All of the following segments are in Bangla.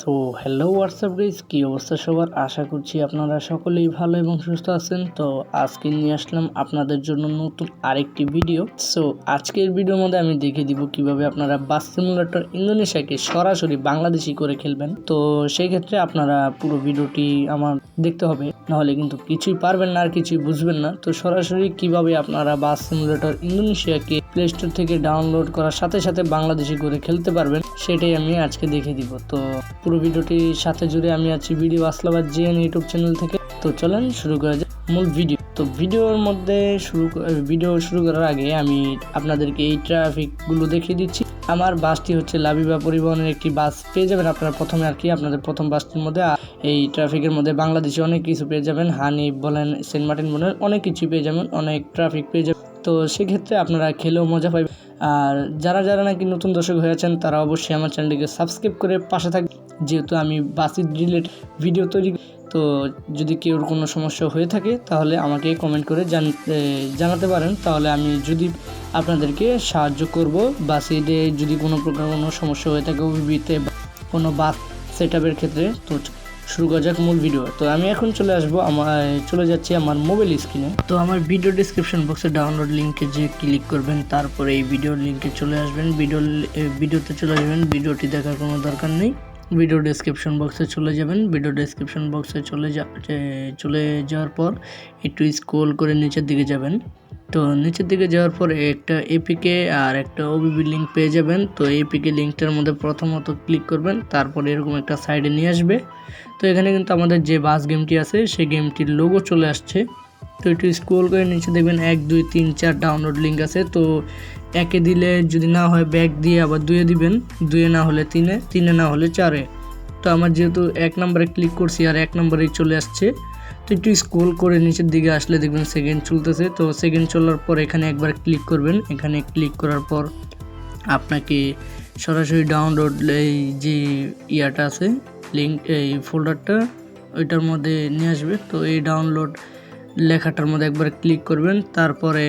So hello what's up guys কী অবস্থা সবার? আশা করছি আপনারা সকলেই ভালো এবং সুস্থ আছেন। তো আজকে নিয়ে আসলাম আপনাদের জন্য নতুন আরেকটি ভিডিও সো আজকের ভিডিওর মধ্যে আমি দেখিয়ে দিব কীভাবে আপনারা বাস সিমুলেটর ইন্দোনেশিয়াকে সরাসরি বাংলাদেশি করে খেলবেন। তো সেই ক্ষেত্রে আপনারা পুরো ভিডিওটি আমার দেখতে হবে, নাহলে কিন্তু কিছুই পারবেন না আর কিছুই বুঝবেন না। তো সরাসরি কীভাবে আপনারা বাস সিমুলেটর ইন্দোনেশিয়াকে প্লে স্টোর থেকে ডাউনলোড করার সাথে সাথে বাংলাদেশি করে খেলতে পারবেন, সেটাই আমি আজকে দেখিয়ে দিব। তো পুরো ভিডিওটির সাথে জুড়ে আমি আছি ভিডিও আসলাবাদ জেন ইউটিউব চ্যানেল থেকে। তো চলেন শুরু করা যাক মূল ভিডিও। তো ভিডিওর মধ্যে শুরু ভিডিও শুরু করার আগে আমি আপনাদেরকে এই ট্রাফিকগুলো দেখিয়ে দিচ্ছি। আমার বাসটি হচ্ছে লাবিবা পরিবহনের একটি বাস। পেয়ে যাবেন আপনারা প্রথমে আর কি আপনাদের প্রথম বাসটির মধ্যে। এই ট্রাফিকের মধ্যে বাংলাদেশে অনেক কিছু পেয়ে যাবেন। হানি বলেন, সেন্ট মার্টিন বলেন, অনেক কিছু পেয়ে যাবেন, অনেক ট্রাফিক পেয়ে যাবেন। তো সেক্ষেত্রে আপনারা খেলেও মজা পাবেন আর যারা যারা নাকি নতুন দর্শক হয়েছেন তারা অবশ্যই আমার চ্যানেলটিকে সাবস্ক্রাইব করে পাশে থাকবে যেহেতু আমি বাসির রিলেট ভিডিও তৈরি তো যদি কেউর কোনো সমস্যা হয়ে থাকে তাহলে আমাকে কমেন্ট করে জান- এ, জানাতে পারেন। তাহলে আমি যদি আপনাদেরকে সাহায্য করব বাসিতে যদি কোনো প্রকার কোনো সমস্যা হয়ে থাকে ওবিবিতে বা কোনো বাস সেট ক্ষেত্রে তো শুরু করা যাক মূল ভিডিও তো আমি এখন চলে আসব আমার চলে যাচ্ছি আমার মোবাইল স্ক্রিনে তো আমার ভিডিও ডিসক্রিপশন বক্সে ডাউনলোড লিঙ্কে যে ক্লিক করবেন, তারপরে এই ভিডিওর লিঙ্কে চলে আসবেন। ভিডিও ভিডিওতে চলে আসবেন ভিডিওটি দেখার কোনো দরকার নেই। ভিডিও ডেসক্রিপশন বক্সে চলে যাবেন। ভিডিও ডেসক্রিপশন বক্সে চলে যা চলে যাওয়ার পর একটু স্ক্রোল করে নিচের দিকে যাবেন। তো নিচের দিকে যাওয়ার পর একটা এপিকে আর একটা ওবিবি লিঙ্ক পেয়ে যাবেন। তো এপিকে লিঙ্কটার মধ্যে প্রথমত ক্লিক করবেন, তারপর এরকম একটা সাইডে নিয়ে আসবে। তো এখানে কিন্তু আমাদের যে বাস গেমটি আছে, সেই গেমটির লোগো চলে আসছে। তো একটু স্ক্রোল করে নিচে দেখবেন এক, দুই, তিন, চার ডাউনলোড লিঙ্ক আছে। তো একে দিলে যদি না হয় ব্যাক দিয়ে আবার দুয়ে দিবেন। দুয়ে না হলে তিনে তিনে না হলে চারে। তো আমার যেহেতু এক নম্বরে ক্লিক করছি আর এক নম্বরেই চলে আসছে। তো একটু স্ক্রোল করে নিচের দিকে আসলে দেখবেন সেকেন্ড চলতেছে। তো সেকেন্ড চলার পর এখানে একবার ক্লিক করবেন। এখানে ক্লিক করার পর আপনাকে সরাসরি ডাউনলোড এই যে ইয়াটা আছে লিঙ্ক এই ফোল্ডারটা ওইটার মধ্যে নিয়ে আসবে। তো এই ডাউনলোড লেখাটার মধ্যে একবার ক্লিক করবেন। তারপরে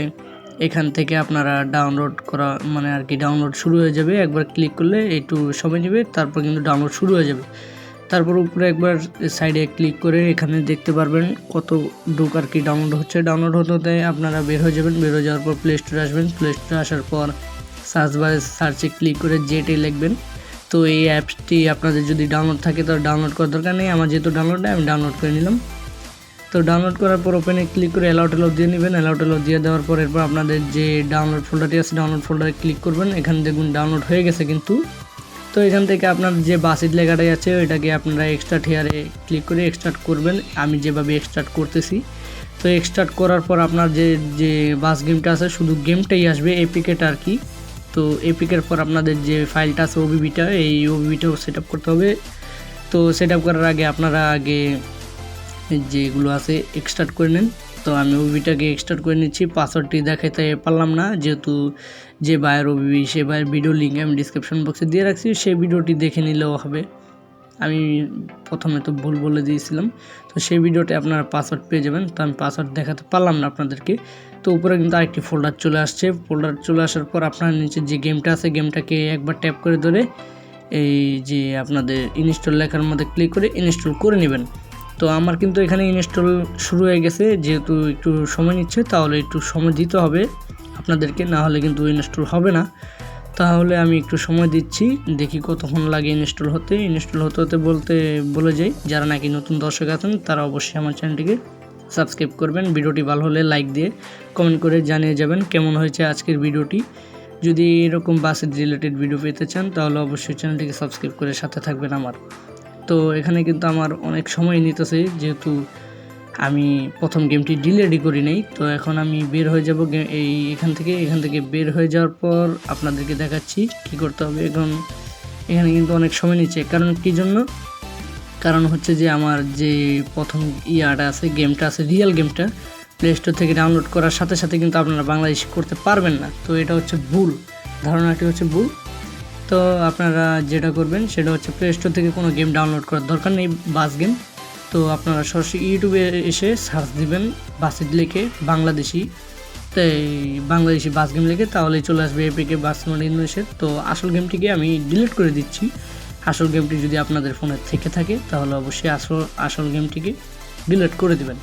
এখান থেকে আপনারা ডাউনলোড করা মানে আর কি ডাউনলোড শুরু হয়ে যাবে। একবার ক্লিক করলে একটু সময় নেবে, তারপর কিন্তু ডাউনলোড শুরু হয়ে যাবে। তারপর উপরে একবার সাইডে ক্লিক করে এখানে দেখতে পারবেন কত ডুক আর কি ডাউনলোড হচ্ছে। ডাউনলোড হতে হতে আপনারা বের হয়ে যাবেন, বের হয়ে যাওয়ার পর প্লে স্টোরে আসবেন। প্লে স্টোরে আসার পর সার্চ বারে সার্চে ক্লিক করে জেটে লিখবেন। তো এই অ্যাপসটি আপনাদের যদি ডাউনলোড থাকে তো ডাউনলোড করার দরকার নেই। আমার যেহেতু ডাউনলোড আমি ডাউনলোড করে নিলাম। তো ডাউনলোড করার পর ওপেনে ক্লিক করে অ্যালাউট অ্যালাউ দিয়ে নেবেন। অ্যালাউট অ্যালাউ দিয়ে দেওয়ার পর এরপর আপনাদের যে ডাউনলোড ফোল্ডারটি আছে ডাউনলোড ফোল্ডারে ক্লিক করবেন। এখানে দেখুন ডাউনলোড হয়ে গেছে কিন্তু। তো এখান থেকে আপনার যে বাসিট লেখাটাই আছে, ওইটাকে আপনারা এক্সট্রা হেয়ারে ক্লিক করে এক্সট্রাক্ট করবেন। আমি যেভাবে এক্সট্রাক্ট করতেছি। তো এক্সট্রাক্ট করার পর আপনার যে যে বাস গেমটা আছে, শুধু গেমটাই আসবে এপিকেটা আর কি। তো এপিকের পর আপনাদের যে ফাইলটা আছে ওবিবিটা এই ওবিবিটাও সেট আপ করতে হবে। তো সেট আপ করার আগে আপনারা আগে যেগুলো আছে এক্সট্রাক্ট করে নেন। তো আমি ওবিটাকে এক্সট্রাক্ট করে নিচ্ছি পাসওয়ার্ডটি দেখাতে পারলাম না, যেহেতু যে বায়ের ওবি সে বায়ের ভিডিও লিঙ্ক আমি ডিসক্রিপশন বক্সে দিয়ে রাখছি সেই ভিডিওটি দেখে নিলেও হবে। আমি প্রথমে তো ভুল বলে দিয়েছিলাম, তো সেই ভিডিওতে আপনারা পাসওয়ার্ড পেয়ে যাবেন, তো আমি পাসওয়ার্ড দেখাতে পারলাম না আপনাদেরকে। তো উপরে কিন্তু আরেকটি ফোল্ডার চলে আসছে ফোল্ডার চলে আসার পর আপনার নিচে যে গেমটা আছে গেমটাকে একবার ট্যাপ করে ধরে এই যে আপনাদের ইনস্টল লেখার মধ্যে ক্লিক করে ইনস্টল করে নেবেন। তো আমার কিন্তু এখানে ইনস্টল শুরু হয়ে গেছে। যেহেতু একটু সময় নিচ্ছে, তাহলে একটু সময় দিতে হবে। আপনাদেরকে না হলে কিন্তু ইনস্টল হবে না। তাহলে আমি একটু সময় দিচ্ছি, দেখি কতক্ষণ লাগে ইনস্টল হতে। ইনস্টল হতে হতে বলতে, বলে যাই, যারা নাকি নতুন দর্শক আছেন, তারা অবশ্যই আমার চ্যানেলটিকে সাবস্ক্রাইব করবেন। ভিডিওটি ভালো হলে লাইক দিয়ে কমেন্ট করে জানিয়ে যাবেন কেমন হয়েছে আজকের ভিডিওটি। যদি এরকম বাসের রিলেটেড ভিডিও পেতে চান, তাহলে অবশ্যই চ্যানেলটিকে সাবস্ক্রাইব করে সাথে থাকবেন আমার। তো এখানে কিন্তু আমার অনেক সময় নিতেছে, যেহেতু আমি প্রথম গেমটি ডিলেটই করি নাই। তো এখন আমি বের হয়ে যাব এই এখান থেকে। এখান থেকে বের হয়ে যাওয়ার পর আপনাদেরকে দেখাচ্ছি কি করতে হবে। এখন এখানে কিন্তু অনেক সময় নিচ্ছে। কারণ কি জন্য? কারণ হচ্ছে যে আমার যে প্রথম ইয়াটা আছে, গেমটা আছে, রিয়েল গেমটা প্লে স্টোর থেকে ডাউনলোড করার সাথে সাথে কিন্তু আপনারা বাংলাদেশ করতে পারবেন না। তো এটা হচ্ছে ভুল। ধারণাটি হচ্ছে ভুল। তো আপনারা যেটা করবেন সেটা হচ্ছে প্লে স্টোর থেকে কোনো গেম ডাউনলোড করার দরকার নেই, বাস গেম তো আপনারা সরাসরি ইউটিউবে এসে সার্চ দিবেন বাসিট লিখে বাংলাদেশি। তো এই বাংলাদেশি বাস গেম লিখে তাহলেই চলে আসবে এপিকে বাস মোড ইন্দোনেশিয়ার তো আসল গেমটিকে আমি ডিলিট করে দিচ্ছি। আসল গেমটি যদি আপনাদের ফোনে থেকে থাকে, তাহলে অবশ্যই আসল আসল গেমটিকে ডিলিট করে দেবেন।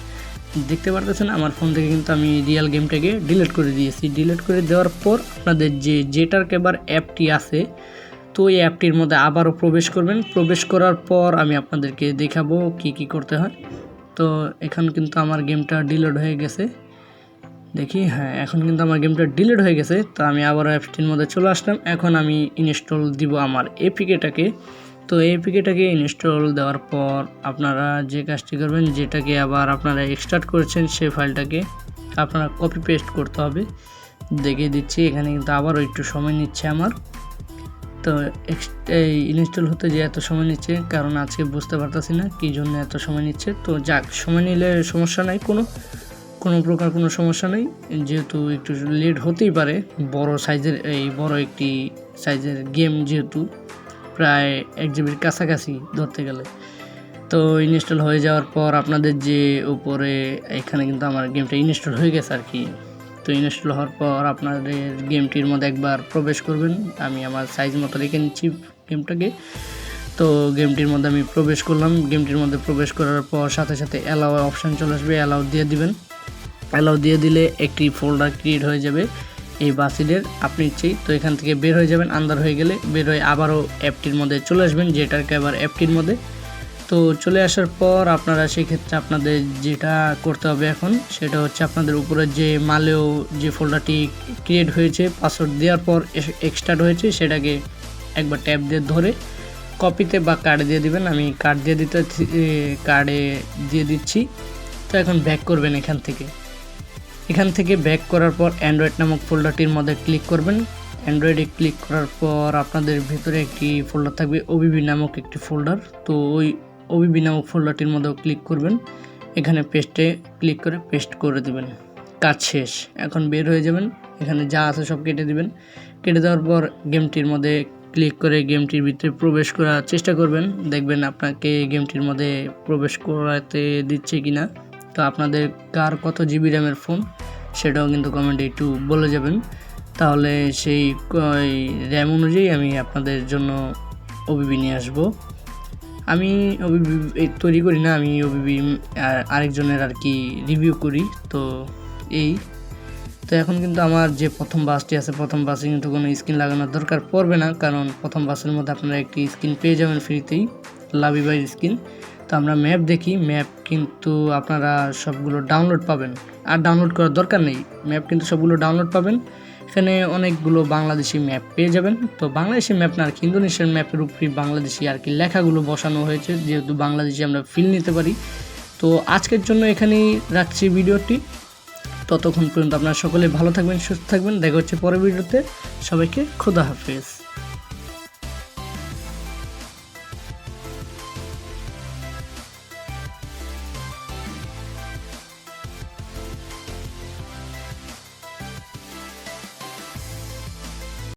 দেখতে পারতেছেন, আমার ফোন থেকে কিন্তু আমি রিয়েল গেমটাকে ডিলিট করে দিয়েছি। ডিলিট করে দেওয়ার পর আপনাদের যে জেটার কেবার অ্যাপটি আছে, তো এই অ্যাপটির মধ্যে আবারও প্রবেশ করবেন। প্রবেশ করার পর আমি আপনাদেরকে দেখাবো কি কি করতে হয়। তো এখন কিন্তু আমার গেমটা ডিলিট হয়ে গেছে। দেখি হ্যাঁ এখন কিন্তু আমার গেমটা ডিলিট হয়ে গেছে। তো আমি আবার অ্যাপটির মধ্যে চলে আসলাম। এখন আমি ইনস্টল দিব আমার এপিকেটাকে তো এপিকেটাকে ইনস্টল দেওয়ার পর আপনারা যে কাজটি করবেন, যেটাকে আবার আপনারা এক্সট্রাক্ট করেছেন সেই ফাইলটাকে আপনারা কপি পেস্ট করতে হবে। দেখিয়ে দিচ্ছি, এখানে কিন্তু আবারও একটু সময় নিচ্ছে আমার। তো এই ইনস্টল হতে যে এত সময় নিচ্ছে, কারণ আজকে বুঝতে পারতাছি না কী জন্য এত সময় নিচ্ছে। তো যাক, সময় নিলে সমস্যা নাই, কোনো কোনো প্রকার কোনো সমস্যা নেই। যেহেতু একটু লেট হতেই পারে, বড় সাইজের এই বড় একটি সাইজের গেম যেহেতু। প্রায় এক জিবির কাছাকাছি ধরতে গেলে। তো ইনস্টল হয়ে যাওয়ার পর আপনাদের যে উপরে এখানে কিন্তু আমার গেমটা ইনস্টল হয়ে গেছে আর কি তো ইনস্টল হওয়ার পর আপনাদের গেমটির মধ্যে একবার প্রবেশ করবেন। আমি আমার সাইজ মতো রেখে নিচ্ছি গেমটাকে তো গেমটির মধ্যে আমি প্রবেশ করলাম। গেমটির মধ্যে প্রবেশ করার পর সাথে সাথে অ্যালাও অপশান চলে আসবে অ্যালাউ দিয়ে দিবেন। অ্যালাউ দিয়ে দিলে একটি ফোল্ডার ক্রিয়েট হয়ে যাবে। এই বাসিডের আপনি ইচ্ছেই তো এখান থেকে বের হয়ে যাবেন আন্দার হয়ে গেলে বের হয়ে আবারও অ্যাপটির মধ্যে চলে আসবেন যেটাকে আবার অ্যাপটির মধ্যে। তো চলে আসার পর আপনারা সেক্ষেত্রে আপনাদের যেটা করতে হবে এখন, সেটা হচ্ছে আপনাদের উপরে যে মালেও যে ফোল্ডারটি ক্রিয়েট হয়েছে, পাসওয়ার্ড দেওয়ার পর এক্সট্রাট হয়েছে, সেটাকে একবার ট্যাপ দিয়ে ধরে কপিতে বা কার্ডে দিয়ে দিবেন। আমি কার্ড দিয়ে দিতে কার্ডে দিয়ে দিচ্ছি। তো এখন ব্যাক করবেন এখান থেকে। এখান থেকে ব্যাক করার পর অ্যান্ড্রয়েড নামক ফোল্ডারটির মধ্যে ক্লিক করবেন। অ্যান্ড্রয়েডে ক্লিক করার পর আপনাদের ভিতরে একটি ফোল্ডার থাকবে ওবিবি নামক একটি ফোল্ডার তো ওই ওবিবি নামক ফোল্ডারটির মধ্যেও ক্লিক করবেন। এখানে পেস্টে ক্লিক করে পেস্ট করে দিবেন। কাজ শেষ। এখন বের হয়ে যাবেন। এখানে যা আছে সব কেটে দিবেন। কেটে দেওয়ার পর গেমটির মধ্যে ক্লিক করে গেমটির ভিতরে প্রবেশ করার চেষ্টা করবেন। দেখবেন আপনাকে গেমটির মধ্যে প্রবেশ করাতে দিচ্ছে কিনা। তো আপনাদের কার কত জিবি র্যামের ফোন, সেটাও কিন্তু কমেন্টে একটু বলে যাবেন। তাহলে সেই র্যাম অনুযায়ী আমি আপনাদের জন্য ওবিবি নিয়ে আসব। আমি ওবিবি তৈরি করি না, আমি ওবিবি আরেকজনের আর কি রিভিউ করি, তো এই। তো এখন কিন্তু আমার যে প্রথম বাসটি আছে, প্রথম বাসে কিন্তু কোনো স্ক্রিন লাগানোর দরকার পড়বে না, কারণ প্রথম বাসের মধ্যে আপনারা একটি স্ক্রিন পেয়ে যাবেন ফ্রিতেই লাভিবাই স্ক্রিন তো আমরা ম্যাপ দেখি। ম্যাপ কিন্তু আপনারা সবগুলো ডাউনলোড পাবেন। আর ডাউনলোড করার দরকার নেই। ম্যাপ কিন্তু সবগুলো ডাউনলোড পাবেন। এখানে অনেকগুলো বাংলাদেশি ম্যাপ পেয়ে যাবেন। তো বাংলাদেশি ম্যাপ না আর কি, ইন্দোনেশিয়ান ম্যাপের উপরই বাংলাদেশি আর কি লেখাগুলো বসানো হয়েছে। যেহেতু বাংলাদেশি আমরা ফিল নিতে পারি। তো আজকের জন্য এখানেই রাখছি ভিডিওটি। ততক্ষণ পর্যন্ত আপনারা সকলে ভালো থাকবেন, সুস্থ থাকবেন। দেখা হচ্ছে পরের ভিডিওতে। সবাইকে খোদা হাফেজ।